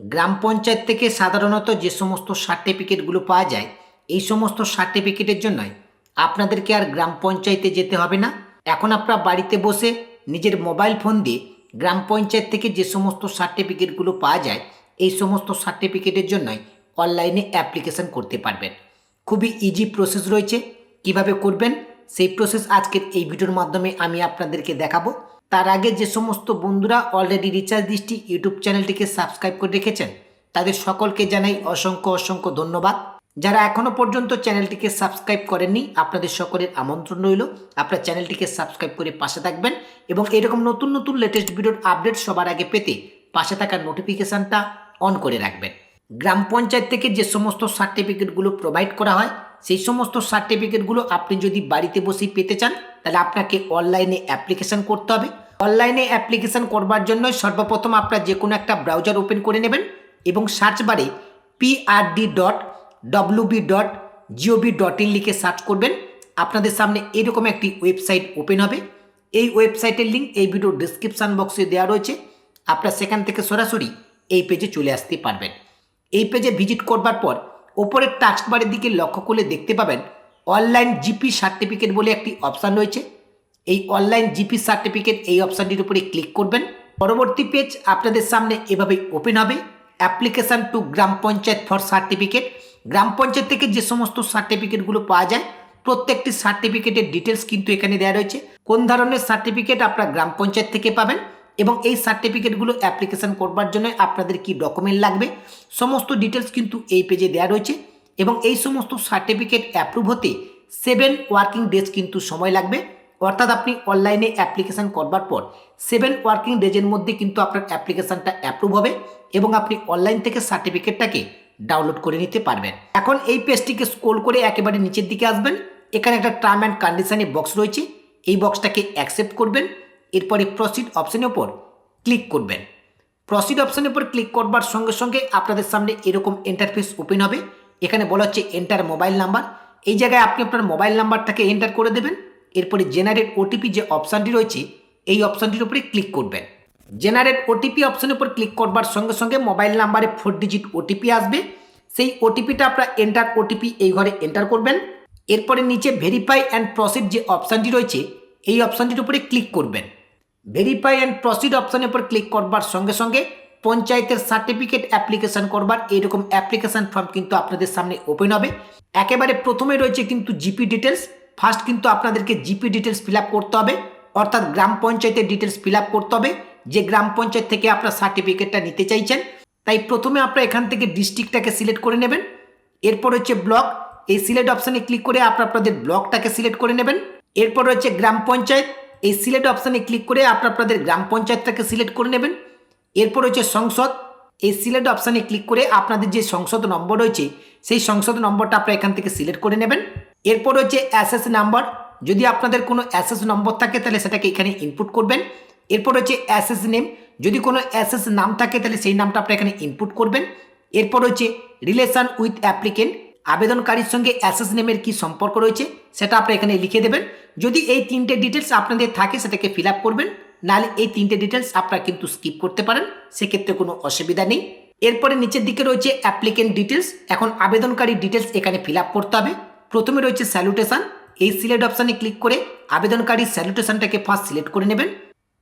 গ্রাম পঞ্চায়েত থেকে সাধারণত যে সমস্ত সার্টিফিকেটগুলো পাওয়া যায়, এই সমস্ত সার্টিফিকেটের জন্যই আপনাদেরকে আর গ্রাম পঞ্চায়েতে যেতে হবে না। এখন আপনারা বাড়িতে বসে নিজের মোবাইল ফোন দিয়ে গ্রাম পঞ্চায়েত থেকে যে সমস্ত সার্টিফিকেটগুলো পাওয়া যায়, এই সমস্ত সার্টিফিকেটের জন্যই অনলাইনে অ্যাপ্লিকেশন করতে পারবেন। খুবই ইজি প্রসেস রয়েছে। কীভাবে করবেন? সেই প্রসেস আজকের এই ভিডিওর মাধ্যমে আমি আপনাদেরকে দেখাবো। তার আগে যে সমস্ত বন্ধুরা অলরেডি রিচার্জ দৃষ্টি ইউটিউব চ্যানেলটিকে সাবস্ক্রাইব করে রেখেছেন, তাদের সকলকে জানাই অসংখ্য অসংখ্য ধন্যবাদ। যারা এখনও পর্যন্ত চ্যানেলটিকে সাবস্ক্রাইব করেননি, আপনাদের সকলের আমন্ত্রণ রইল। আপনার চ্যানেলটিকে সাবস্ক্রাইব করে পাশে থাকবেন এবং এরকম নতুন নতুন লেটেস্ট ভিডিওর আপডেট সবার আগে পেতে পাশে থাকা নোটিফিকেশানটা অন করে রাখবেন। গ্রাম পঞ্চায়েত থেকে যে সমস্ত সার্টিফিকেটগুলো প্রোভাইড করা হয়, সেই সমস্ত সার্টিফিকেটগুলো আপনি যদি বাড়িতে বসেই পেতে চান, তাহলে আপনাকে অনলাইনে অ্যাপ্লিকেশন করতে হবে। অনলাইনে অ্যাপ্লিকেশন করবার জন্য সর্বপ্রথম আপনার যে কোনো একটা ব্রাউজার ওপেন করে নেবেন এবং সার্চ বারে PRD dot WB dot GOV dot in লিখে সার্চ করবেন। আপনাদের সামনে এরকম একটি ওয়েবসাইট ওপেন হবে। এই ওয়েবসাইটের লিঙ্ক এই ভিডিও ডিসক্রিপশান বক্সে দেওয়া রয়েছে। আপনারা সেখান থেকে সরাসরি এই পেজে চলে আসতে পারবেন। এই পেজে ভিজিট করবার পর ওপরের টাস্ক বারের দিকে লক্ষ্য করলে দেখতে পাবেন। অনলাইন জিপি সার্টিফিকেট বলে একটি অপশান রয়েছে। এই অনলাইন জিপি সার্টিফিকেট এই অপশানটির উপরে ক্লিক করবেন। পরবর্তী পেজ আপনাদের সামনে এভাবে ওপেন হবে। Application to gram panchayat for certificate gram panchayat থেকে যে সমস্ত সার্টিফিকেটগুলো পাওয়া যায়, প্রত্যেকটি সার্টিফিকেটের ডিটেলস কিন্তু এখানে দেওয়া রয়েছে। কোন ধরনের সার্টিফিকেট আপনার গ্রাম পঞ্চায়েত থেকে পাবেন এবং এই সার্টিফিকেটগুলো অ্যাপ্লিকেশন করবার জন্য আপনাদের কি ডকুমেন্ট লাগবে, সমস্ত ডিটেলস কিন্তু এই পেজে দেওয়া রয়েছে এবং এই সমস্ত সার্টিফিকেট অ্যাপ্রুভ হতে সেভেন ওয়ার্কিং ডেজ কিন্তু সময় লাগবে। অর্থাৎ আপনি অনলাইনে অ্যাপ্লিকেশন করবার পর সেভেন ওয়ার্কিং ডেজের মধ্যে কিন্তু আপনার অ্যাপ্লিকেশনটা অ্যাপ্রুভ হবে এবং আপনি অনলাইন থেকে সার্টিফিকেটটাকে ডাউনলোড করে নিতে পারবেন। এখন এই পেজটিকে স্ক্রোল করে একেবারে নিচের দিকে আসবেন। এখানে একটা টার্ম অ্যান্ড কন্ডিশনে বক্স রয়েছে। এই বক্সটাকে অ্যাকসেপ্ট করবেন। এরপরে প্রসিড অপশানের ওপর ক্লিক করবেন। প্রসিড অপশানের উপর ক্লিক করবার সঙ্গে সঙ্গে আপনাদের সামনে এরকম ইন্টারফেস ওপেন হবে। এখানে বলা হচ্ছে এন্টার মোবাইল নাম্বার এই জায়গায় আপনি আপনার মোবাইল নাম্বারটাকে এন্টার করে দেবেন। এরপরে জেনারেট ওটিপি যে অপশানটি রয়েছে, এই অপশানটির উপরে ক্লিক করবেন। জেনারেট ওটিপি অপশনের উপর ক্লিক করবার সঙ্গে সঙ্গে মোবাইল নাম্বারে ফোর ডিজিট ওটিপি আসবে। সেই ওটিপিটা আপনার এন্টার ওটিপি এই ঘরে এন্টার করবেন। এরপরে নিচে ভেরিফাই অ্যান্ড প্রসিড যে অপশানটি রয়েছে, এই অপশানটির উপরে ক্লিক করবেন। ভেরিফাই অ্যান্ড প্রসিড অপশানের উপর ক্লিক করবার সঙ্গে সঙ্গে পঞ্চায়েতের সার্টিফিকেট অ্যাপ্লিকেশন করবার এইরকম অ্যাপ্লিকেশান ফর্ম কিন্তু আপনাদের সামনে ওপেন হবে। একেবারে প্রথমে রয়েছে কিন্তু জিপি ডিটেলস ফার্স্ট কিন্তু আপনাদেরকে জিপি ডিটেলস ফিল করতে হবে, অর্থাৎ গ্রাম পঞ্চায়েতের ডিটেলস ফিল করতে হবে, যে গ্রাম পঞ্চায়েত থেকে আপনার সার্টিফিকেটটা নিতে চাইছেন। তাই প্রথমে আপনারা এখান থেকে ডিস্ট্রিক্টটাকে সিলেক্ট করে নেবেন। এরপর হচ্ছে ব্লক এই সিলেক্ট অপশানে ক্লিক করে আপনারা আপনাদের ব্লকটাকে সিলেক্ট করে নেবেন। এরপর হচ্ছে গ্রাম পঞ্চায়েত, এই সিলেক্ট অপশানে ক্লিক করে আপনারা আপনাদের গ্রাম পঞ্চায়েতটাকে সিলেক্ট করে নেবেন। এরপর হচ্ছে সংসদ, এই সিলেক্ট অপশানে ক্লিক করে আপনাদের যে সংসদ নম্বর রয়েছে, সেই সংসদ নম্বরটা আপনারা এখান থেকে সিলেক্ট করে নেবেন। এরপর হচ্ছে অ্যাসেস নাম্বার যদি আপনাদের কোনো অ্যাসেস নম্বর থাকে, তাহলে সেটাকে এখানে ইনপুট করবেন। এরপর হচ্ছে অ্যাসেস নেম যদি কোনো অ্যাসেস নাম থাকে, তাহলে সেই নামটা আপনারা এখানে ইনপুট করবেন। এরপর হচ্ছে রিলেশন উইথ অ্যাপ্লিকেন্ট আবেদনকারীর সঙ্গে অ্যাসেস নেমের কি সম্পর্ক রয়েছে, সেটা আপনারা এখানে লিখে দেবেন। যদি এই তিনটে ডিটেলস আপনাদের থাকে, সেটাকে ফিল আপ করবেন। নাহলে এই তিনটে ডিটেলস আপনারা কিন্তু স্কিপ করতে পারেন। সেক্ষেত্রে কোনো অসুবিধা নেই। এরপরে নিচের দিকে রয়েছে অ্যাপ্লিকেন্ট ডিটেলস এখন আবেদনকারী ডিটেলস এখানে ফিল আপ করতে হবে। প্রথমে রয়েছে স্যালুটেশন এই সিলেক্ট অপশানে ক্লিক করে আবেদনকারী স্যালুটেশনটাকে ফার্স্ট সিলেক্ট করে নেবেন।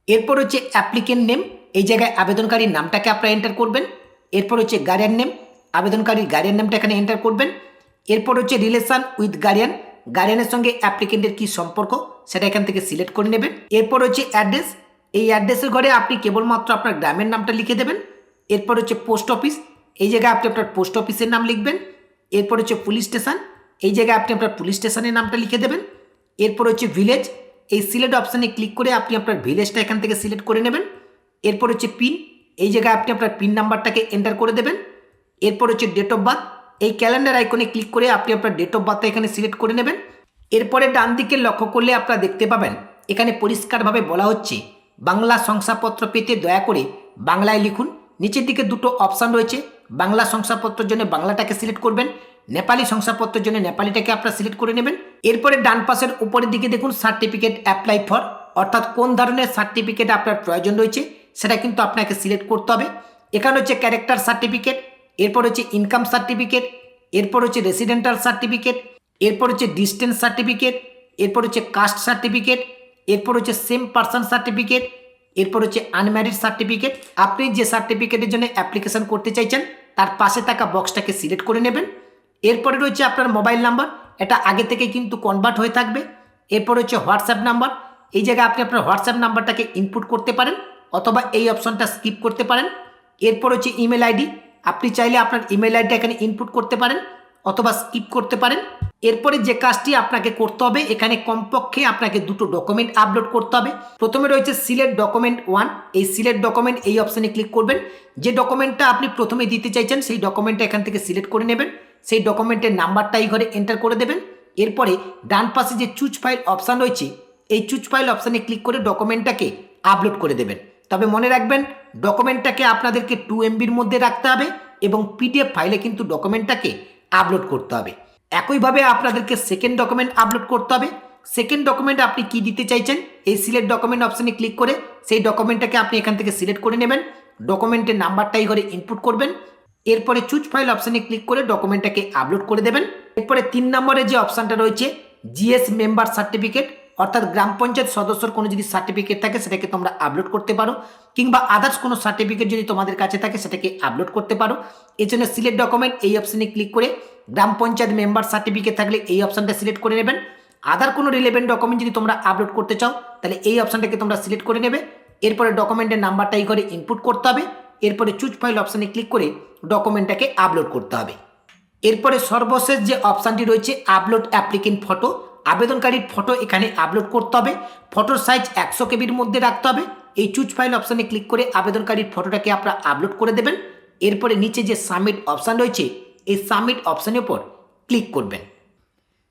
এরপর হচ্ছে অ্যাপ্লিকেন্ট নেম এই জায়গায় আবেদনকারীর নামটাকে আপনারা এন্টার করবেন। এরপর হচ্ছে গার্ডিয়ান নেম আবেদনকারীর গার্ডিয়ান নেমটা এখানে এন্টার করবেন। এরপর হচ্ছে রিলেশন উইথ গার্ডিয়ান গার্ডিয়ানের সঙ্গে অ্যাপ্লিকেন্টের কি সম্পর্ক, সেটা এখান থেকে সিলেক্ট করে নেবেন। এরপর হচ্ছে অ্যাড্রেস এই অ্যাড্রেসের ঘরে আপনি কেবলমাত্র আপনার গ্রামের নামটা লিখে দেবেন। এরপর হচ্ছে পোস্ট অফিস এই জায়গায় আপনি আপনার পোস্ট অফিসের নাম লিখবেন। এরপর হচ্ছে পুলিশ স্টেশন এই জায়গায় আপনি আপনার পুলিশ স্টেশনের নামটা লিখে দেবেন। এরপর হচ্ছে ভিলেজ এই সিলেক্ট অপশানে ক্লিক করে আপনি আপনার ভিলেজটা এখান থেকে সিলেক্ট করে নেবেন। এরপর হচ্ছে পিন এই জায়গায় আপনি আপনার পিন নাম্বারটাকে এন্টার করে দেবেন। এরপর হচ্ছে ডেট অফ বার্থ এই ক্যালেন্ডার আইকনে ক্লিক করে আপনি আপনার ডেট অফ বার্থটা এখানে সিলেক্ট করে নেবেন। এরপরে ডান দিকে লক্ষ্য করলে আপনারা দেখতে পাবেন, এখানে পরিষ্কারভাবে বলা হচ্ছে, বাংলা শংসাপত্র পেতে দয়া করে বাংলায় লিখুন। নিচের দিকে দুটো অপশান রয়েছে, বাংলা শংসাপত্রের জন্য বাংলাটাকে সিলেক্ট করবেন। নেপালি শংসাপত্রের জন্য নেপালিটাকে আপনারা সিলেক্ট করে নেবেন। এরপরে ডান পাশের উপরের দিকে দেখুন সার্টিফিকেট অ্যাপ্লাই ফর অর্থাৎ কোন ধরনের সার্টিফিকেট আপনার প্রয়োজন রয়েছে, সেটা কিন্তু আপনাকে সিলেক্ট করতে হবে। এখানে হচ্ছে ক্যারেক্টার সার্টিফিকেট এরপর হচ্ছে ইনকাম সার্টিফিকেট এরপর হচ্ছে রেসিডেন্টাল সার্টিফিকেট এরপর হচ্ছে ডিস্টেন্স সার্টিফিকেট এরপর হচ্ছে কাস্ট সার্টিফিকেট এরপর হচ্ছে সেম পার্সন সার্টিফিকেট এরপর হচ্ছে আনম্যারিড সার্টিফিকেট আপনি যে সার্টিফিকেটের জন্য অ্যাপ্লিকেশন করতে চাইছেন, তার পাশে থাকা বক্সটাকে সিলেক্ট করে নেবেন। এরপরে রয়েছে আপনার মোবাইল নাম্বার, এটা আগে থেকে কিন্তু কনভার্ট হয়ে থাকবে। এরপর হচ্ছে হোয়াটসঅ্যাপ নাম্বার, এই জায়গায় আপনি আপনার হোয়াটসঅ্যাপ নাম্বারটাকে ইনপুট করতে পারেন অথবা এই অপশনটা স্কিপ করতে পারেন। এরপর হচ্ছে ইমেল আইডি আপনি চাইলে আপনার ইমেল আইডিটা এখানে ইনপুট করতে পারেন অথবা স্কিপ করতে পারেন। এরপরে যে কাজটি আপনাকে করতে হবে, এখানে কমপক্ষে আপনাকে দুটো ডকুমেন্ট আপলোড করতে হবে। প্রথমে রয়েছে সিলেক্ট ডকুমেন্ট ওয়ান এই সিলেক্ট ডকুমেন্ট এই অপশানে ক্লিক করবেন। যে ডকুমেন্টটা আপনি প্রথমে দিতে চাইছেন, সেই ডকুমেন্টটা এখান থেকে সিলেক্ট করে নেবেন। সেই ডকুমেন্টের নাম্বারটা এই ঘরে এন্টার করে দেবেন। এরপরে ডান পাশে যে চুজ ফাইল অপশান রয়েছে, এই চুজ ফাইল অপশানে ক্লিক করে ডকুমেন্টটাকে আপলোড করে দেবেন। তবে মনে রাখবেন ডকুমেন্টটাকে আপনাদেরকে টু এমবির মধ্যে রাখতে হবে এবং পিডিএফ ফাইলে কিন্তু ডকুমেন্টটাকে আপলোড করতে হবে। একইভাবে আপনাদেরকে সেকেন্ড ডকুমেন্ট আপলোড করতে হবে। সেকেন্ড ডকুমেন্ট আপনি কি দিতে চাইছেন, এই সিলেক্ট ডকুমেন্ট অপশানে ক্লিক করে সেই ডকুমেন্টটাকে আপনি এখান থেকে সিলেক্ট করে নেবেন। ডকুমেন্টের নাম্বারটাই ঘরে ইনপুট করবেন। এরপরে চুজ ফাইল অপশানে ক্লিক করে ডকুমেন্টটাকে আপলোড করে দেবেন। এরপরে তিন নম্বরে যে অপশানটা রয়েছে জিএস মেম্বার সার্টিফিকেট অর্থাৎ গ্রাম পঞ্চায়েত সদস্যর কোনো যদি সার্টিফিকেট থাকে, সেটাকে তোমরা আপলোড করতে পারো। কিংবা আদার্স কোনো সার্টিফিকেট যদি তোমাদের কাছে থাকে, সেটাকে আপলোড করতে পারো। এই জন্য সিলেক্ট ডকুমেন্ট এই অপশানে ক্লিক করে গ্রাম পঞ্চায়েত মেম্বার সার্টিফিকেট থাকলে এই অপশানটা সিলেক্ট করে নেবেন। আদার কোনো রিলেভেন্ট ডকুমেন্ট যদি তোমরা আপলোড করতে চাও, তাহলে এই অপশানটাকে তোমরা সিলেক্ট করে নেবে। এরপরে ডকুমেন্টের নাম্বারটা এই করে ইনপুট করতে হবে। এরপরে চুজ ফাইল অপশানে ক্লিক করে ডকুমেন্টটাকে আপলোড করতে হবে। এরপরে সর্বশেষ যে অপশানটি রয়েছে আপলোড অ্যাপ্লিকেন্ট ফটো আবেদনকারীর ফটো এখানে আপলোড করতে হবে। ফটোর সাইজ একশো কেবির মধ্যে রাখতে হবে। এই চুজ ফাইল অপশানে ক্লিক করে আবেদনকারীর ফটোটাকে আপনারা আপলোড করে দেবেন। এরপরে নিচে যে সাবমিট অপশান রয়েছে, এই সাবমিট অপশানের উপর ক্লিক করবেন।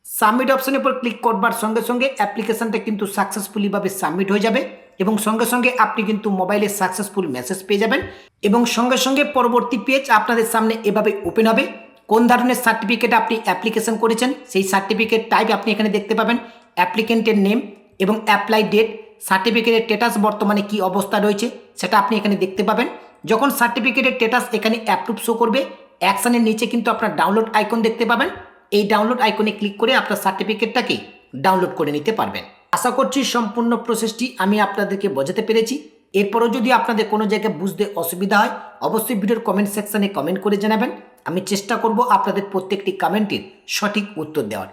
সাবমিট অপশানের উপর ক্লিক করবার সঙ্গে সঙ্গে অ্যাপ্লিকেশনটা কিন্তু সাকসেসফুলিভাবে সাবমিট হয়ে যাবে। এবং সঙ্গে সঙ্গে আপনি কিন্তু মোবাইলে সাকসেসফুল মেসেজ পেয়ে যাবেন এবং সঙ্গে সঙ্গে পরবর্তী পেজ আপনাদের সামনে এভাবে ওপেন হবে। কোন ধরনের সার্টিফিকেট আপনি অ্যাপ্লিকেশন করেছেন, সেই সার্টিফিকেট টাইপ আপনি এখানে দেখতে পাবেন। অ্যাপ্লিকেন্টের নেম এবং অ্যাপ্লাই ডেট সার্টিফিকেটের স্টেটাস বর্তমানে কি অবস্থা রয়েছে সেটা আপনি এখানে দেখতে পাবেন। যখন সার্টিফিকেটের স্টেটাস এখানে অ্যাপ্রুভ শো করবে অ্যাকশানের নিচে কিন্তু আপনার ডাউনলোড আইকন দেখতে পাবেন। এই ডাউনলোড আইকনে ক্লিক করে আপনার সার্টিফিকেটটাকে ডাউনলোড করে নিতে পারবেন। আশা করছি সম্পূর্ণ প্রসেসটি আমি আপনাদেরকে বোঝাতে পেরেছি। এরপরও যদি আপনাদের কোনো জায়গায় বুঝতে অসুবিধা হয়, অবশ্যই ভিডিওর কমেন্ট সেকশানে কমেন্ট করে জানাবেন। আমি চেষ্টা করব আপনাদের প্রত্যেকটি কমেন্টের সঠিক উত্তর দেওয়ার।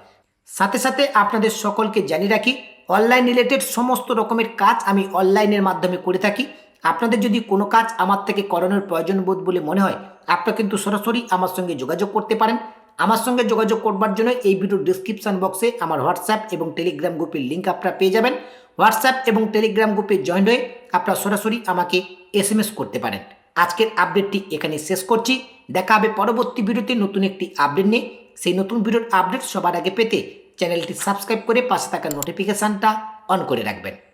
সাথে সাথে আপনাদের সকলকে জানিয়ে রাখি অনলাইন রিলেটেড সমস্ত রকমের কাজ আমি অনলাইনের মাধ্যমে করে থাকি। আপনাদের যদি কোনো কাজ আমার থেকে করানোর প্রয়োজন বোধ বলে মনে হয়, আপনারা কিন্তু সরাসরি আমার সঙ্গে যোগাযোগ করতে পারেন। আমার সঙ্গে যোগাযোগ করবার জন্য এই ভিডিওর ডিসক্রিপশন বক্সে আমার হোয়াটসঅ্যাপ এবং টেলিগ্রাম গ্রুপের লিঙ্ক আপনারা পেয়ে যাবেন। হোয়াটসঅ্যাপ এবং টেলিগ্রাম গ্রুপে জয়েন হয়ে আপনারা সরাসরি আমাকে এস করতে পারেন। আজকের আপডেটটি এখানে শেষ করছি। দেখা হবে পরবর্তী ভিডিওতে নতুন একটি আপডেট নিয়ে। সেই নতুন ভিডিওর আপডেট সবার আগে পেতে চ্যানেলটি সাবস্ক্রাইব করে পাশে থাকা নোটিফিকেশানটা অন করে রাখবেন।